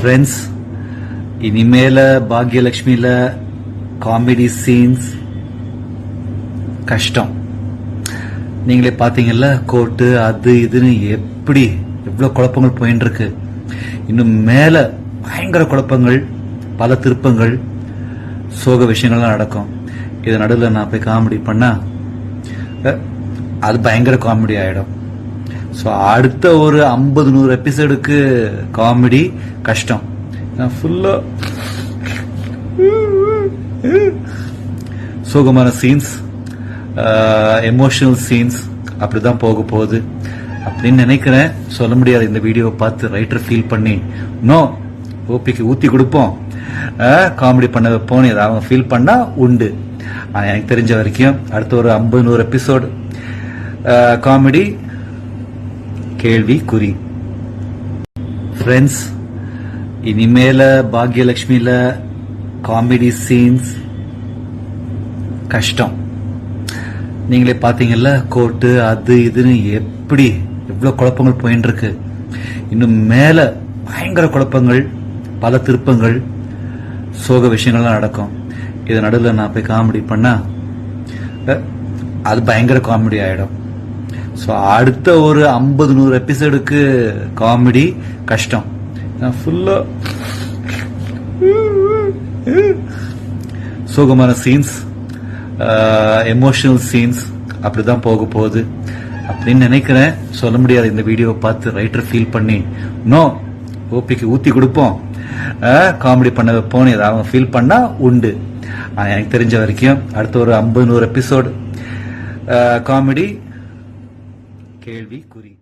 Friends இனிமேல பாக்யலட்சுமியில comedy scenes கஷ்டம். நீங்களே பாத்தீங்கல்ல கோர்ட்டு அது இதுன்னு எப்படி எவ்வளவு குழப்பங்கள் போயின்னு இருக்கு இன்னும் மேல பயங்கர குழப்பங்கள் பல திருப்பங்கள் சோக விஷயங்கள்லாம் நடக்கும். இது நடுவில் நான் போய் காமெடி பண்ணா அது பயங்கர காமெடி ஆயிடும். ஸோ அடுத்த ஒரு ஐம்பது நூறு எபிசோடுக்கு காமெடி கஷ்டம். ஃபுல்லாக சோகமான சீன்ஸ் எமோஷனல் சீன்ஸ் அப்படிதான் போக போகுது. அப்படின்னு நினைக்கிறேன். சொல்ல முடியாது. இந்த வீடியோவை பார்த்து ரைட்டர் ஃபீல் பண்ணி நோ ஓபிக்கு ஊத்தி கொடுப்போம். காமெடி பண்ண வைப்போம் ஏதாவது அவங்க ஃபீல் பண்ணா உண்டு. எனக்கு தெரிஞ்ச வரைக்கும் அடுத்த ஒரு ஐம்பது நூறு எபிசோடு காமெடி கேள்வி குறி ஃப்ரெண்ட்ஸ் இனிமேல பாக்யலட்சுமியில காமெடி சீன்ஸ் கஷ்டம். நீங்களே பாத்தீங்கல்ல கோர்ட்டு அது இதுன்னு எப்படி எவ்வளவு குழப்பங்கள் போயின்னு இருக்கு இன்னும் மேல பயங்கர குழப்பங்கள் பல திருப்பங்கள் சோக விஷயங்கள்லாம் நடக்கும். இது நடுவில் நான் போய் காமெடி பண்ணா அது பயங்கர காமெடி ஆயிடும். ஸோ அடுத்த ஒரு ஐம்பது நூறு எபிசோடுக்கு காமெடி கஷ்டம். ஃபுல்லா சோகமான சீன்ஸ் எமோஷனல் சீன்ஸ் அப்படிதான் போக போகுது. அப்படின்னு நினைக்கிறேன். சொல்ல முடியாது இந்த வீடியோவை பார்த்து ரைட்டர் ஃபீல் பண்ணி. நோ ஓபிக்கு ஊத்தி கொடுப்போம். காமெடி பண்ண வைப்போம் ஏதாவது அவங்க ஃபீல் பண்ணா உண்டு. எனக்கு தெரிஞ்ச வரைக்கும் அடுத்த ஒரு ஐம்பது நூறு எபிசோடு காமெடி கேள்வி குறி.